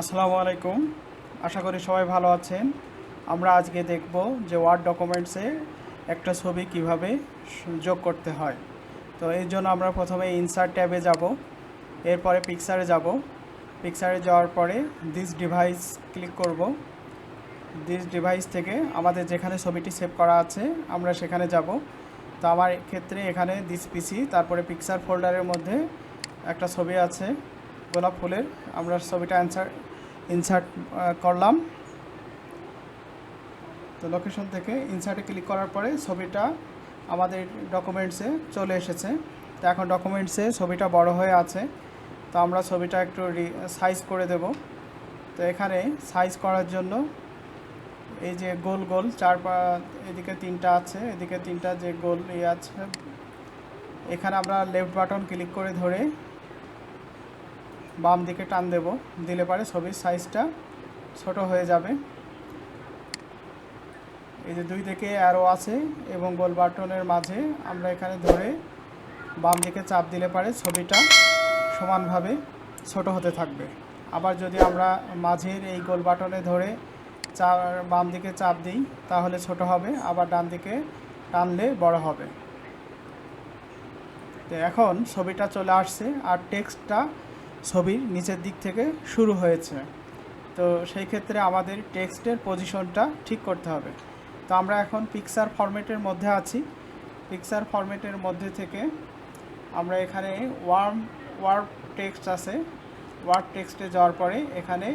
আসসালামু আলাইকুম। আশা করি সবাই ভালো আছেন। আমরা আজকে দেখব যে ওয়ার্ড ডকুমেন্টসে একটা ছবি কীভাবে যোগ করতে হয়। তো এর জন্য আমরা প্রথমে ইনসার্ট ট্যাবে যাব, এরপরে পিকচারে যাব। পিকচারে যাওয়ার পরে দিস ডিভাইস ক্লিক করব। দিস ডিভাইস থেকে আমাদের যেখানে ছবিটি সেভ করা আছে, আমরা সেখানে যাব। তো আমার ক্ষেত্রে এখানে দিস পিসি তারপরে পিকচার ফোল্ডারের মধ্যে একটা ছবি আছে, গোলাপ ফুলের। আমরা ছবিটা অ্যান্সার ইনসার্ট করলাম। তো লোকেশন থেকে ইনসার্টে ক্লিক করার পরে ছবিটা আমাদের ডকুমেন্টসে চলে এসেছে। তো এখন ডকুমেন্টসে ছবিটা বড় হয়ে আছে। তো আমরা ছবিটা একটু সাইজ করে দেব। তো এখানে সাইজ করার জন্য এই যে গোল গোল চার পা, এদিকে তিনটা আছে, এদিকে তিনটা যে গোল ইয়ে আছে। এখানে আমরা লেফট বাটন ক্লিক করে ধরে বাম দিকে টান দেব। দিলে পারে ছবির সাইজটা ছোট হয়ে যাবে। এই যে দুই দিকে অ্যারো আছে এবং গোল বাটনের মাঝে আমরা এখানে ধরে বাম দিকে চাপ দিলে পারে ছবিটা সমানভাবে ছোট হতে থাকবে। আবার যদি আমরা মাঝের এই গোল বাটনে ধরে চা বাম দিকে চাপ দিই, তাহলে ছোট হবে, আবার ডান দিকে টানলে বড় হবে। তো এখন ছবিটা চলে আসছে আর টেক্সটটা ছবির নিচের দিক থেকে শুরু হয়েছে। তো সেই ক্ষেত্রে আমাদের টেক্সটের পজিশনটা ঠিক করতে হবে। তো আমরা এখন পিকচার ফরম্যাটের মধ্যে আছি। পিকচার ফরম্যাটের মধ্যে থেকে আমরা এখানে ওয়ার্ম ওয়ার্ড টেক্সট আছে। ওয়ার্ড টেক্সটে যাওয়ার পরে এখানে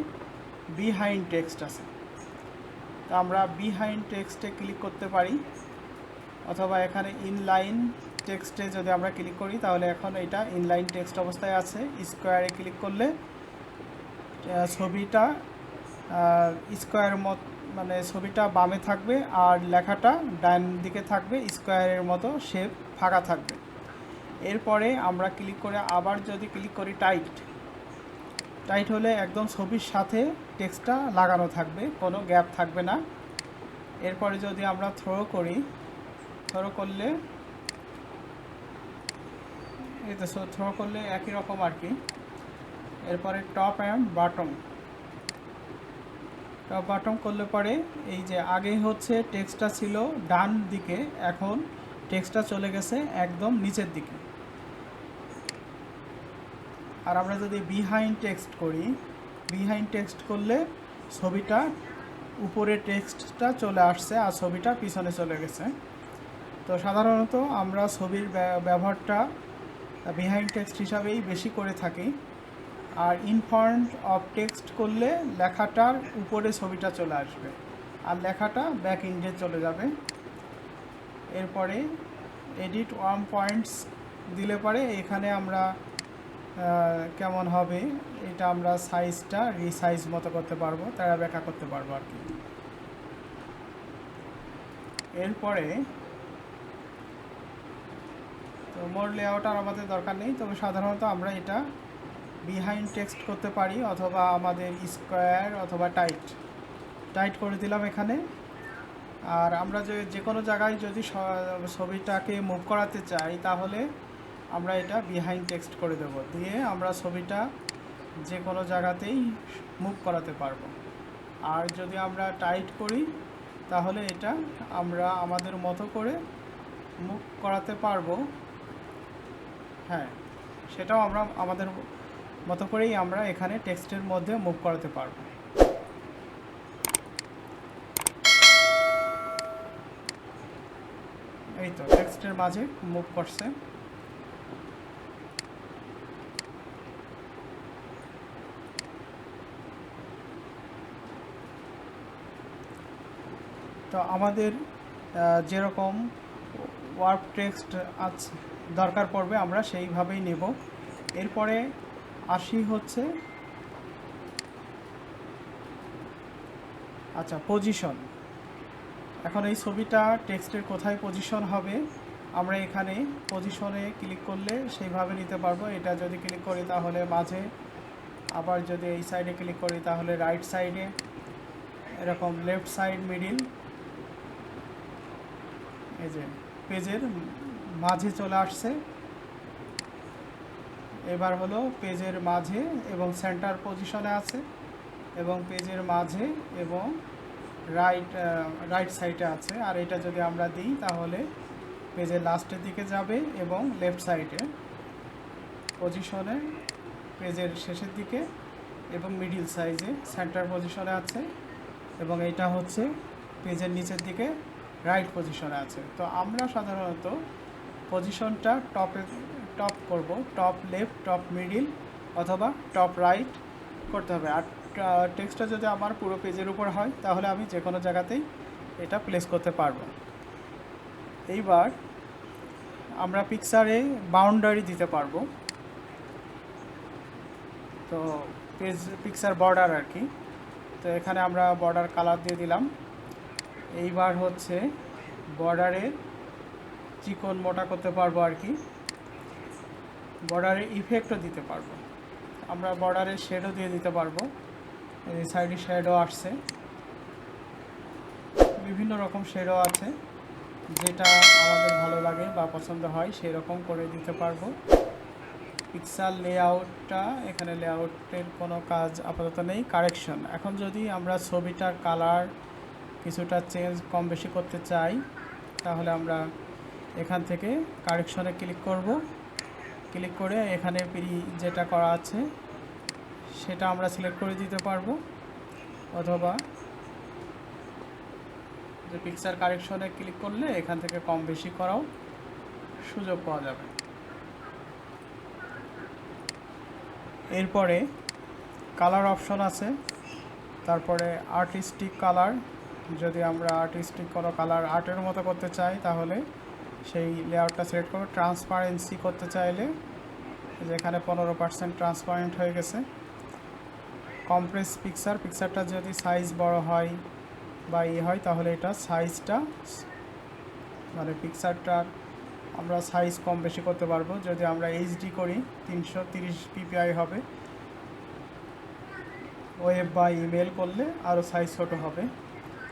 বিহাইন্ড টেক্সট আছে। তো আমরা বিহাইন্ড টেক্সটে ক্লিক করতে পারি। অথবা এখানে ইনলাইন টেক্সটে যদি আমরা ক্লিক করি, তাহলে এখন এটা ইনলাইন টেক্সট অবস্থায় আছে। স্কোয়ারে ক্লিক করলে ছবিটা স্কোয়ার মত মানে ছবিটা বামে থাকবে আর লেখাটা ডান দিকে থাকবে স্কোয়ারের মতো শেপ ফাঁকা থাকবে। এরপরে আমরা ক্লিক করে আবার যদি ক্লিক করি টাইট টাইট হলে একদম ছবির সাথে টেক্সটটা লাগানো থাকবে, কোনো গ্যাপ থাকবে না। এরপরে যদি আমরা থ্রো করি থ্রো করলে এই তো থ্রো করলে একই রকম আর কি। এরপরে top and bottom top bottom করলে পরে এই যে আগেই হচ্ছে টেক্সটটা ছিল ডান দিকে, এখন টেক্সটটা চলে গেছে একদম নিচের দিকে। আর আমরা যদি বিহাইন্ড টেক্সট করি বিহাইন্ড টেক্সট করলে ছবিটা উপরে টেক্সটটা চলে আসছে আর ছবিটা পিছনে চলে গেছে। তো সাধারণত আমরা ছবির ব্যা- ব্যবহারটা বিহাইন্ড টেক্সট হিসাবেই বেশি করে থাকি। আর ইন ফ্রন্ট অফ টেক্সট করলে লেখাটার উপরে ছবিটা চলে আসবে। আর লেখাটা ব্যাক ইন্ডে চলে যাবে। এরপরে এডিট ওয়ান পয়েন্টস দিলে পরে এখানে আমরা কেমন হবে, এটা আমরা সাইজটা রিসাইজ মতো করতে পারব, তারা ব্যাখ্যা করতে পারব আর কি। এরপরে মোর লেআউট আর আমাদের দরকার নেই, তবে সাধারণত আমরা এটা বিহাইন্ড টেক্সট করতে পারি অথবা আমাদের স্কোয়ার অথবা টাইট টাইট করে দিলাম এখানে। আর আমরা যে যে কোনো জায়গায় যদি ছবিটাকে মুভ করাতে চাই, তাহলে আমরা এটা বিহাইন্ড টেক্সট করে দেব। দিয়ে আমরা ছবিটা যে কোনো জায়গাতেই মুভ করাতে পারব। আর যদি আমরা টাইট করি, তাহলে এটা আমরা আমাদের মতো করে মুভ করাতে পারব। হ্যাঁ সেটাও আমরা আমাদের মতো করেই আমরা এখানে টেক্সটের মধ্যে মুভ করাতে পারব। এই তো, টেক্সটের মাঝে মুভ করছে। তো আমাদের যেরকম ওয়ার্ক টেক্সট আছে দরকার পড়বে, আমরা সেইভাবেই নেব। এরপরে আসি হচ্ছে আচ্ছা পজিশন এখন এই ছবিটা টেক্সটের কোথায় পজিশন হবে, আমরা এখানে পজিশনে ক্লিক করলে সেইভাবে নিতে পারব। এটা যদি ক্লিক করি তাহলে মাঝে, আবার যদি এই সাইডে ক্লিক করি তাহলে রাইট সাইডে এরকম লেফট সাইড মিডিল এই যে, পেজের মাঝে চলে আসছে। এবার হলো পেজের মাঝে এবং সেন্টার পজিশনে আছে এবং পেজের মাঝে এবং রাইট রাইট সাইডে আছে। আর এটা যদি আমরা দিই তাহলে পেজের লাস্টের দিকে যাবে এবং লেফট সাইডে। পজিশনে, পেজের শেষের দিকে এবং মিডিল সাইজে সেন্টার পজিশনে আছে এবং এটা হচ্ছে পেজের নিচের দিকে রাইট পজিশনে আছে। তো আমরা সাধারণত পজিশনটা টপে টপ করব। টপ লেফট টপ মিডিল অথবা টপ রাইট করতে হবে। আর টেক্সটটা যদি আমার পুরো পেজের উপর হয়, তাহলে আমি যে কোনো জায়গাতেই এটা প্লেস করতে পারব। এইবার আমরা পিকচারে বাউন্ডারি দিতে পারব। তো পেজ পিকচার বর্ডার আর কি। তো, এখানে আমরা বর্ডার কালার দিয়ে দিলাম। এইবার হচ্ছে বর্ডারে চিকন মোটা করতে পারব আর কি। বর্ডারে ইফেক্টও দিতে পারব। আমরা বর্ডারে শেডও দিয়ে দিতে পারব। এই সাইডে শেডও আসছে। বিভিন্ন রকম শেডও আছে। যেটা আমাদের ভালো লাগে বা পছন্দ হয় সেই রকম করে দিতে পারব। পিক্সাল লেআউটটা এখানে লেআউটের কোনো কাজ আপাতত নেই। কারেকশন এখন যদি আমরা ছবিটার কালার কিছুটা চেঞ্জ কম বেশি করতে চাই, তাহলে আমরা এখান থেকে কারেকশনে ক্লিক করব। ক্লিক করে এখানে পিরি যেটা করা আছে, সেটা আমরা সিলেক্ট করে দিতে পারব। অথবা যে পিকচার কারেকশনে ক্লিক করলে এখান থেকে কম বেশি করাও সুযোগ পাওয়া যাবে। এরপরে কালার অপশন আছে। তারপরে আর্টিস্টিক কালার যদি আমরা আর্টিস্টিক কোনো কালার আর্টের মতো করতে চাই, তাহলে সেই লেয়ারটা সিলেক্ট করব। ট্রান্সপারেন্সি করতে চাইলে যেখানে পনেরো পার্সেন্ট ট্রান্সপারেন্ট হয়ে গেছে। কমপ্রেস পিকচার পিকচারটা যদি সাইজ বড় হয় বা ইয়ে হয়, তাহলে এটা সাইজটা মানে পিকচারটার আমরা সাইজ কম বেশি করতে পারব। যদি আমরা এইচডি করি, তিনশো তিরিশ পিপিআই হবে। ওয়েব বা ইমেল করলে আরও সাইজ ছোটো হবে।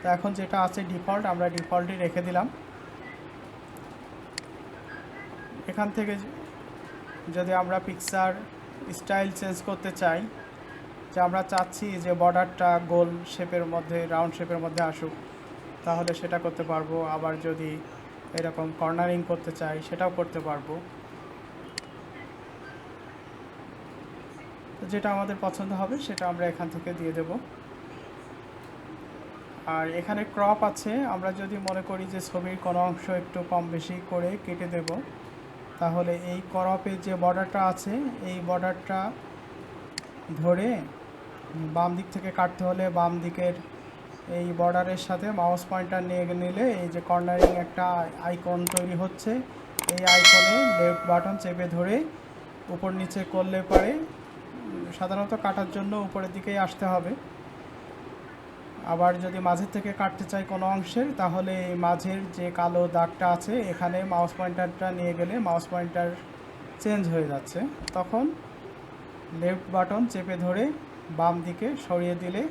তো এখন যেটা আছে ডিফল্ট আমরা ডিফল্টই রেখে দিলাম। এখান থেকে যদি আমরা পিকচার স্টাইল চেঞ্জ করতে চাই, যে আমরা চাচ্ছি যে বর্ডারটা গোল শেপের মধ্যে রাউন্ড শেপের মধ্যে আসুক, তাহলে সেটা করতে পারব। আবার যদি এরকম কর্নারিং করতে চাই, সেটাও করতে পারব। যেটা আমাদের পছন্দ হবে, সেটা আমরা এখান থেকে দিয়ে দেব। আর এখানে ক্রপ আছে, আমরা যদি মনে করি যে ছবির কোনো অংশ একটু কম বেশি করে কেটে দেব তাহলে এই ক্রপের যে বর্ডারটা আছে, এই বর্ডারটা ধরে বাম দিক থেকে কাটতে হলে বাম দিকের এই বর্ডারের সাথে মাউস পয়েন্টার নিয়ে নিলে এই যে কর্নারিং একটা আইকন তৈরি হচ্ছে, এই আইকনে লেফট বাটন চেপে ধরে উপর নিচে করলে পারে, সাধারণত কাটার জন্য উপরের দিকেই আসতে হবে। আবার যদি মাঝের থেকে কাটতে চাই কোনো অংশের, তাহলে মাঝের যে কালো দাগটা আছে, এখানে মাউস পয়েন্টারটা নিয়ে গেলে মাউস পয়েন্টার চেঞ্জ হয়ে যাচ্ছে। তখন লেফট বাটন চেপে ধরে বাম দিকে সরিয়ে দিলে,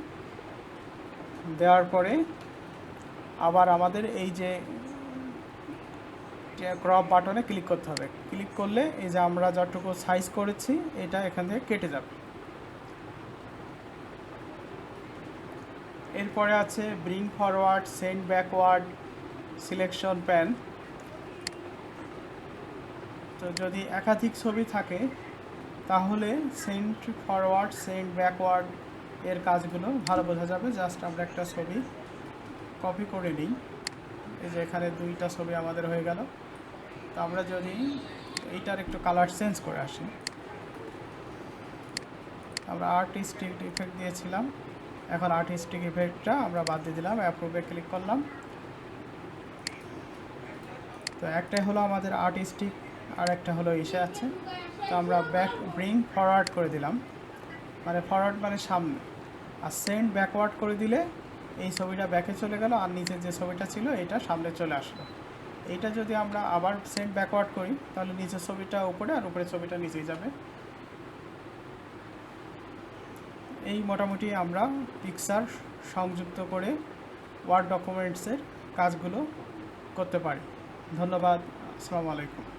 দেওয়ার পরে আবার আমাদের এই যে ক্রপ বাটনে ক্লিক করতে হবে। ক্লিক করলে এই যে আমরা যতটুকু সাইজ করেছি, এটা এখান থেকে কেটে যাবে। এরপরে আছে bring forward send backward selection pane তো যদি একাধিক ছবি থাকে, তাহলে সেন্ড ফরওয়ার্ড সেন্ড ব্যাকওয়ার্ড এর কাজগুলো ভালো বোঝা যাবে। জাস্ট আমরা একটা ছবি কপি করে নিই। এই যে এখানে দুইটা ছবি আমাদের হয়ে গেল। তো আমরা যদি এইটার একটু কালার চেঞ্জ করে আসি। আমরা আর্টিস্টিক ইফেক্ট দিয়েছিলাম। এখন আর্টিস্টিক ইফেক্টটা আমরা বাদ দিয়ে দিলাম অ্যাপ্রুভে ক্লিক করলাম। তো একটাই হলো আমাদের আর্টিস্টিক আর একটা হলো ইসে আছে। তো আমরা ব্যাক ব্রিং ফরওয়ার্ড করে দিলাম। মানে ফরওয়ার্ড মানে সামনে। আর সেন্ড ব্যাকওয়ার্ড করে দিলে এই ছবিটা ব্যাকে চলে গেল, আর নিচের যে ছবিটা ছিল, এটা সামনে চলে আসলো। এটা যদি আমরা আবার সেন্ড ব্যাকওয়ার্ড করি, তাহলে নিচের ছবিটা উপরে, আর উপরের ছবিটা নিচেই যাবে। এই মোটামুটি আমরা পিকচার সংযুক্ত করে ওয়ার্ড ডকুমেন্টসের কাজগুলো করতে পারি। ধন্যবাদ আসসালামু আলাইকুম।